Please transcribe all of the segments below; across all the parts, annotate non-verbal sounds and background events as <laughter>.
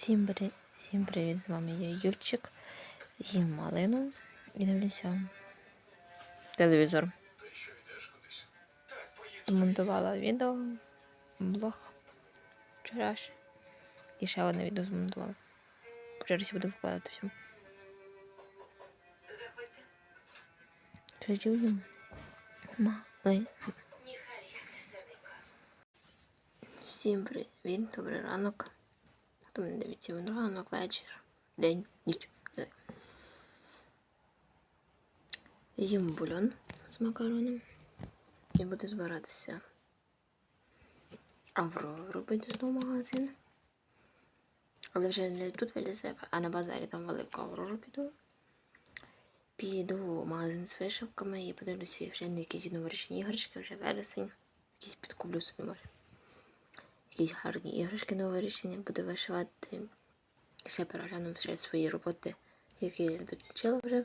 Всім, при... Всім привіт, з вами я Юрчик. Їм малину і дивлюся телевізор. Змонтувала відео, блог вчораш. І ще одне відео змонтувала. Вчора буду вкладати. Що їм? Малину. Всім привіт, добрий ранок. Хто мене дивиться він ранок, вечір, день, ніч. Їм бульон з макароном. І буде збиратися Аврору робити знову магазин. Але вже не тут біля себе, а на базарі там велику Аврору піду. Піду в магазин з вишивками і подивлюся вже на якісь новорічні іграшки, вже вересень. Якісь підкуплю собі може якісь гарні іграшки новорічні, буду вишивати. Ще перегляну вже свої роботи, які я дочила вже.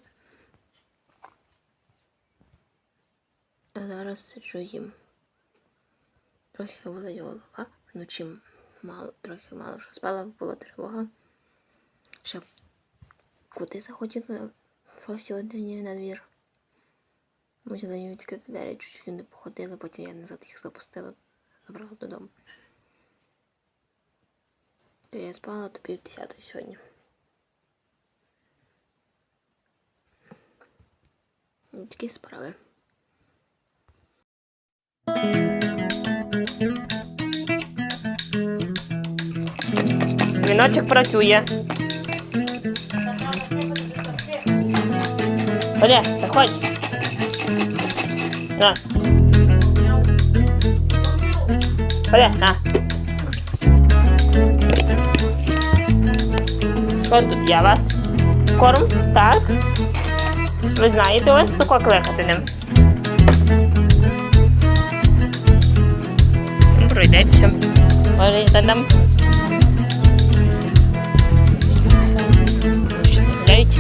А зараз сиджу їм. Трохи болить голова. Вночі мало, трохи мало що спала, була тривога. Ще коти заходили в сьогодні на двір. Може, їм відкрити двері, чуть-чуть не походили, потім я назад їх запустила, забрала додому. Я спала до пів десятої сьогодні. Такі справи. Дзвіночок працює. Оля, заходь. На. Оля, на. Що тут у вас? Корм? Так. Ви знаєте, ось тако кликати ним. Пройдеться. Може, я там. Гуляють.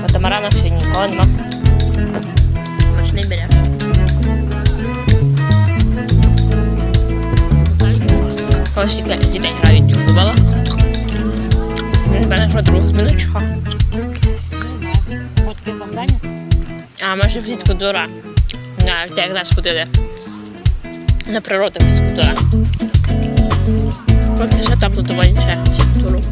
Катамаранах ще нікого нема. Ось дітей, грають в футболах. Він мене що друг минуточку. А може фізкультура. Да, те, як нас ходили. На природу фізкультура. Поки що там будувати ще фізкультуру.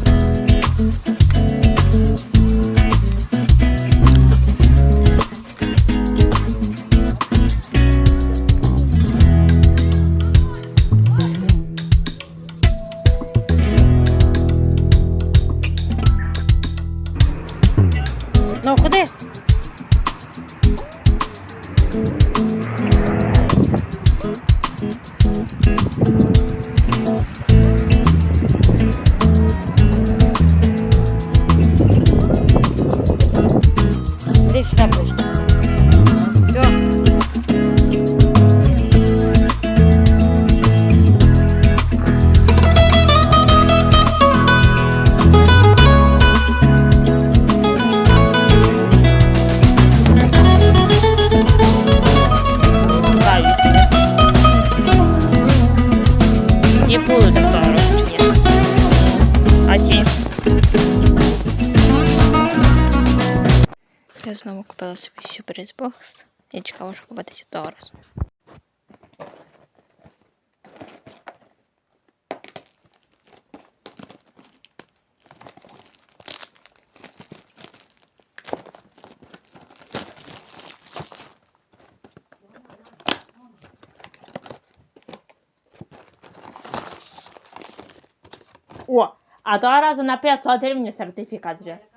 Знову купила собі сюрприз бокс. Я чекала, що побачити того разу. О, а того разу на 500 гривень сертифікат вже.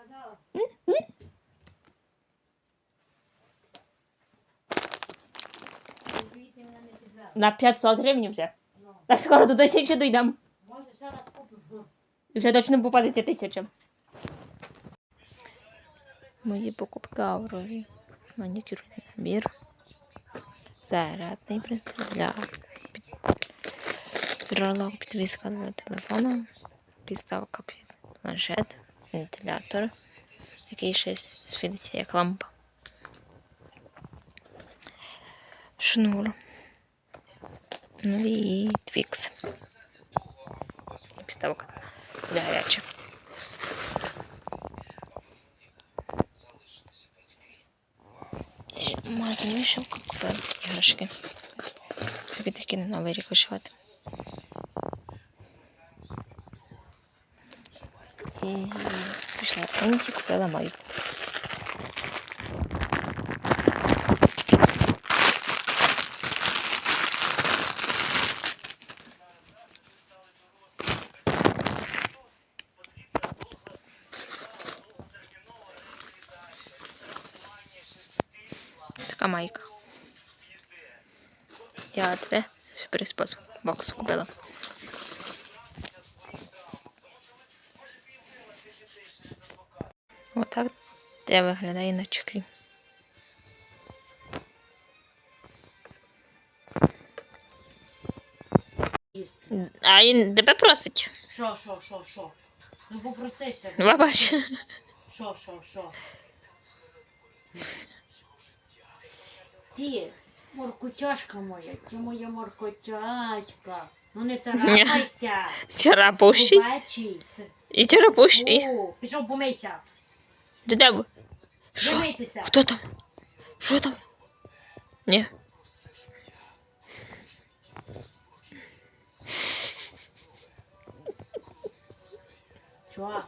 На 500 гривень вже. Так скоро до тисячі дійдемо. Вже точно попадеться тисяча. Мої покупки Аврорі. Манікюрний набір. Зарядний пристрій для пролог підвіска для телефона. Підставка під планшет, вентилятор, який ще світиться як лампа. Шнур. Ну і твікс. Буде гаряче. Магазин вишивка купив іграшки. Тобі такі на новий рік вишивати. І пішла в Енті, купила майку. Така майка. Я тебе сюрприз бокс купила. Отак це виглядає на чеклі. А він тебе просить. Що, що, що, що? Ну попросися. Ну, бач. Що, що, що? Ти, моркотяшка моя, ти моя моркотячка. Ну не царапайся. <laughs> Черапущий. Побачись. І черапущий. О, пішов помийся. Де тебе? Що? Хто там? Що там? Ні. Що?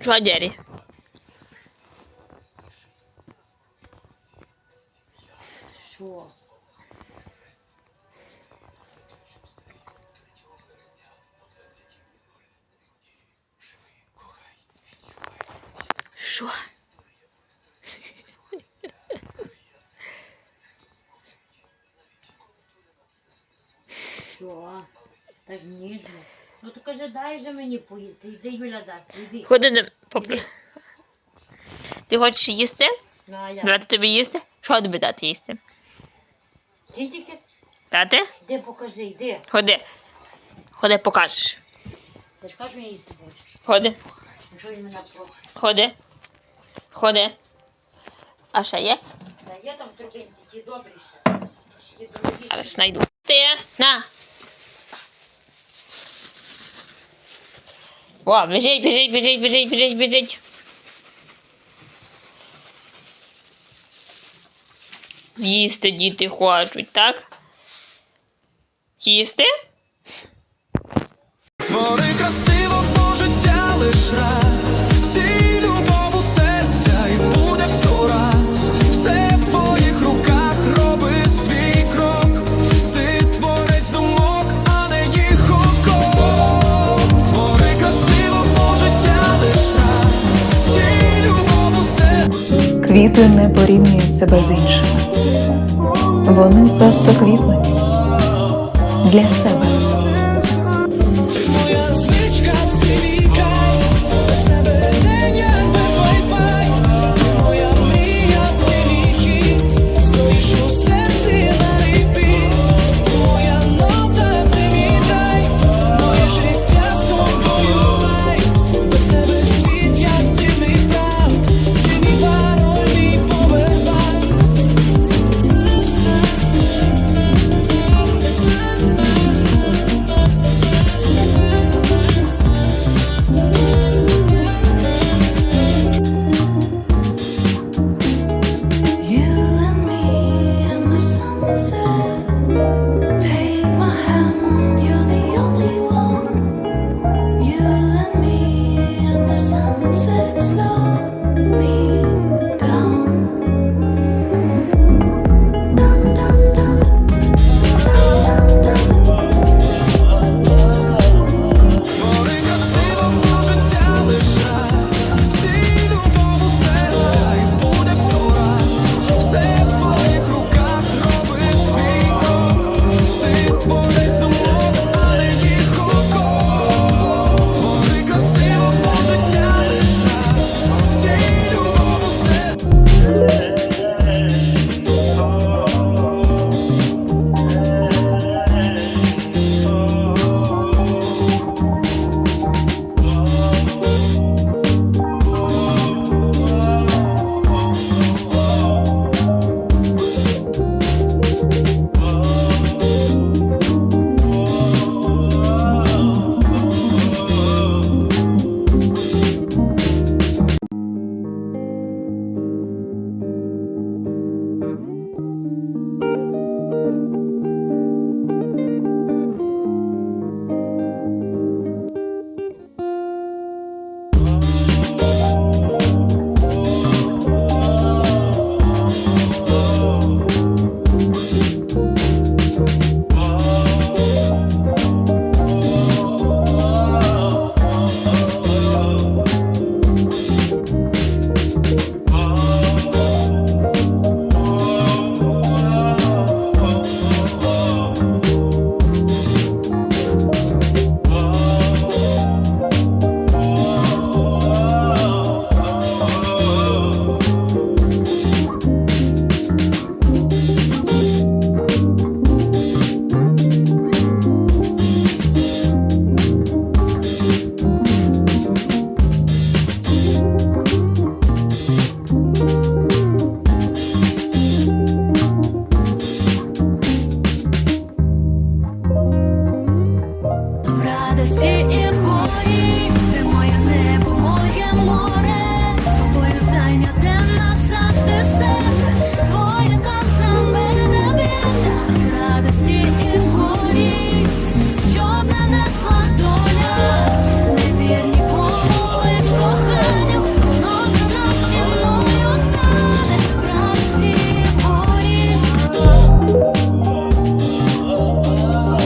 Що, Дері? Що? Так ніжно. Ну то каже, дай же мені поїсти. Йди, Юля, дасть, йди. Ходи попри. Ти хочеш їсти? Ну, а я. Дати тобі їсти? Що тобі дати їсти? Ти тільки Дати? йди покажи, йди. Ходи. Ходи, покажеш. Я ж кажу, я їсти хочу. Ходи. Якщо він мене просить. Ходи. Ходи. А ще є? Та є там в трубинці, ті добріше. Ті. Зараз знайду. Ти на. О, біжить, біжить, біжить, біжить, біжить, біжить. Їсти діти хочуть, так? Їсти? Твори красивого життя лиш раз, Квіти не порівнюють себе з іншими. Вони просто квітнуть для себе.